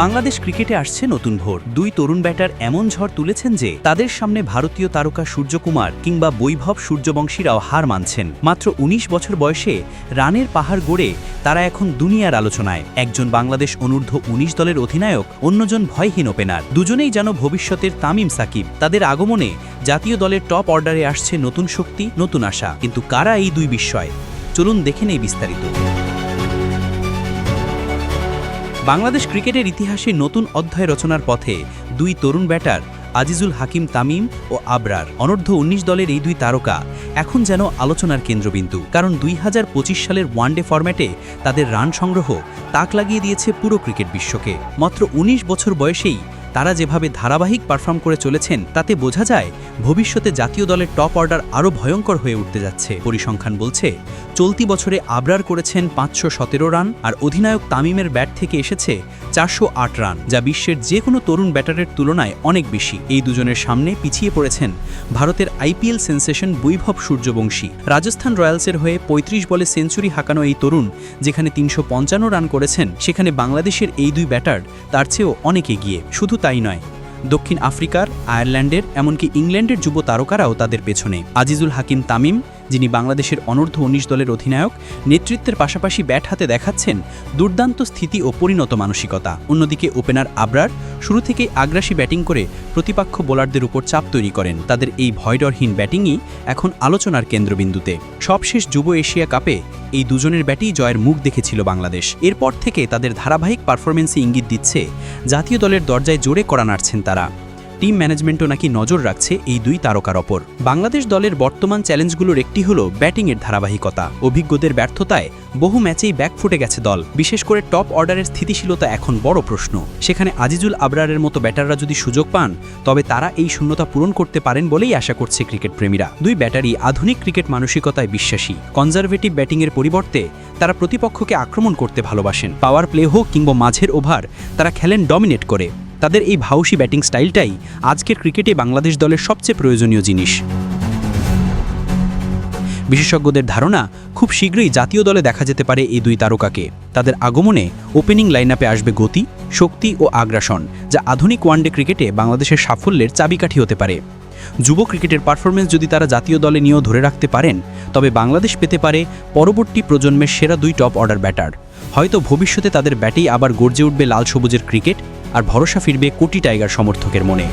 বাংলাদেশ ক্রিকেটে আসছে নতুন ভোর। দুই তরুণ ব্যাটার এমন ঝড় তুলেছেন যে, তাদের সামনে ভারতীয় তারকা সূর্যকুমার কিংবা বৈভব সূর্যবংশীরাও হার মানছেন। মাত্র ১৯ বছর বয়সে রানের পাহাড় গড়ে তারা এখন দুনিয়ার আলোচনায়। একজন বাংলাদেশ অনূর্ধ্ব ১৯ দলের অধিনায়ক, অন্যজন ভয়হীন ওপেনার। দুজনেই যেন ভবিষ্যতের তামিম সাকিব। তাদের আগমনে জাতীয় দলের টপ অর্ডারে আসছে নতুন শক্তি, নতুন আশা। কিন্তু কারা এই দুই বিস্ময়? চলুন দেখে নেই বিস্তারিত। বাংলাদেশ ক্রিকেটের ইতিহাসে নতুন অধ্যায় রচনার পথে দুই তরুণ ব্যাটার, আজিজুল হাকিম তামিম ও আবরার, অনূর্ধ্ব উনিশ দলের এই দুই তারকা এখন যেন আলোচনার কেন্দ্রবিন্দু। কারণ দুই হাজার পঁচিশ সালের ওয়ানডে ফরম্যাটে তাদের রান সংগ্রহ তাক লাগিয়ে দিয়েছে পুরো ক্রিকেট বিশ্বকে। মাত্র ১৯ বছর বয়সেই তারা যেভাবে ধারাবাহিক পারফর্ম করে চলেছেন, তাতে বোঝা যায় ভবিষ্যতে জাতীয় দলের টপ অর্ডার আরও ভয়ঙ্কর হয়ে উঠতে যাচ্ছে। পরিসংখ্যান বলছে, চলতি বছরে আবরার করেছেন পাঁচশো সতেরো রান আর অধিনায়ক তামিমের ব্যাট থেকে এসেছে চারশো আট রান, যা বিশ্বের যে কোনো তরুণ ব্যাটারের তুলনায় অনেক বেশি। এই দুজনের সামনে পিছিয়ে পড়েছেন ভারতের আইপিএল সেন্সেশন বৈভব সূর্যবংশী। রাজস্থান রয়্যালসের হয়ে ৩৫ বলে সেঞ্চুরি হাঁকানো এই তরুণ, যেখানে তিনশো পঞ্চান্ন রান করেছেন, সেখানে বাংলাদেশের এই দুই ব্যাটার তার চেয়েও অনেক এগিয়ে। শুধু তাই নয় দক্ষিণ আফ্রিকার আয়ারল্যান্ডের এমনকি ইংল্যান্ডের যুব তারকারাও তাদের পেছনে। আজিজুল হাকিম তামিম যিনি বাংলাদেশের অনূর্ধ্ব উনিশ দলের অধিনায়ক, নেতৃত্বের পাশাপাশি ব্যাট হাতে দেখাচ্ছেন দুর্দান্ত স্থিতি ও পরিণত মানসিকতা। অন্যদিকে ওপেনার আবরার শুরু থেকেই আগ্রাসী ব্যাটিং করে প্রতিপক্ষ বোলারদের উপর চাপ তৈরি করেন। তাদের এই ভয়ডরহীন ব্যাটিংই এখন আলোচনার কেন্দ্রবিন্দুতে। সবশেষ যুব এশিয়া কাপে এই দুজনের ব্যাটেই জয়ের মুখ দেখেছিল বাংলাদেশ। এরপর থেকে তাদের ধারাবাহিক পারফরমেন্সে ইঙ্গিত দিচ্ছে জাতীয় দলের দরজায় জোরে করা নাড়ছেন তারা। টিম ম্যানেজমেন্টও নাকি নজর রাখছে এই দুই তারকার ওপর। বাংলাদেশ দলের বর্তমান চ্যালেঞ্জগুলোর একটি হল ব্যাটিংয়ের ধারাবাহিকতা। অভিজ্ঞদের ব্যর্থতায় বহু ম্যাচেই ব্যাকফুটে গেছে দল। বিশেষ করে টপ অর্ডারের স্থিতিশীলতা এখন বড় প্রশ্ন। সেখানে আজিজুল আবরারের মতো ব্যাটাররা যদি সুযোগ পান, তবে তারা এই শূন্যতা পূরণ করতে পারেন বলেই আশা করছে ক্রিকেট প্রেমীরা দুই ব্যাটারি আধুনিক ক্রিকেট মানসিকতায় বিশ্বাসী। কনজারভেটিভ ব্যাটিংয়ের পরিবর্তে তারা প্রতিপক্ষকে আক্রমণ করতে ভালোবাসেন। পাওয়ার প্লে হোক কিংবা মাঝের ওভার, তারা খেলেন ডমিনেট করে। তাদের এই ভাউসি ব্যাটিং স্টাইলটাই আজকের ক্রিকেটে বাংলাদেশ দলের সবচেয়ে প্রয়োজনীয় জিনিস। বিশেষজ্ঞদের ধারণা, খুব শীঘ্রই জাতীয় দলে দেখা যেতে পারে এই দুই তারকাকে। তাদের আগমনে ওপেনিং লাইনআপে আসবে গতি, শক্তি ও আগ্রাসন, যা আধুনিক ওয়ানডে ক্রিকেটে বাংলাদেশের সাফল্যের চাবিকাঠি হতে পারে। যুব ক্রিকেটের পারফরমেন্স যদি তারা জাতীয় দলে নিয়েও ধরে রাখতে পারেন, তবে বাংলাদেশ পেতে পারে পরবর্তী প্রজন্মের সেরা দুই টপ অর্ডার ব্যাটার। হয়তো ভবিষ্যতে তাদের ব্যাটেই আবার গর্জে উঠবে লাল সবুজের ক্রিকেট আর ভরসা ফিরবে কোটি টাইগার সমর্থকের মনে।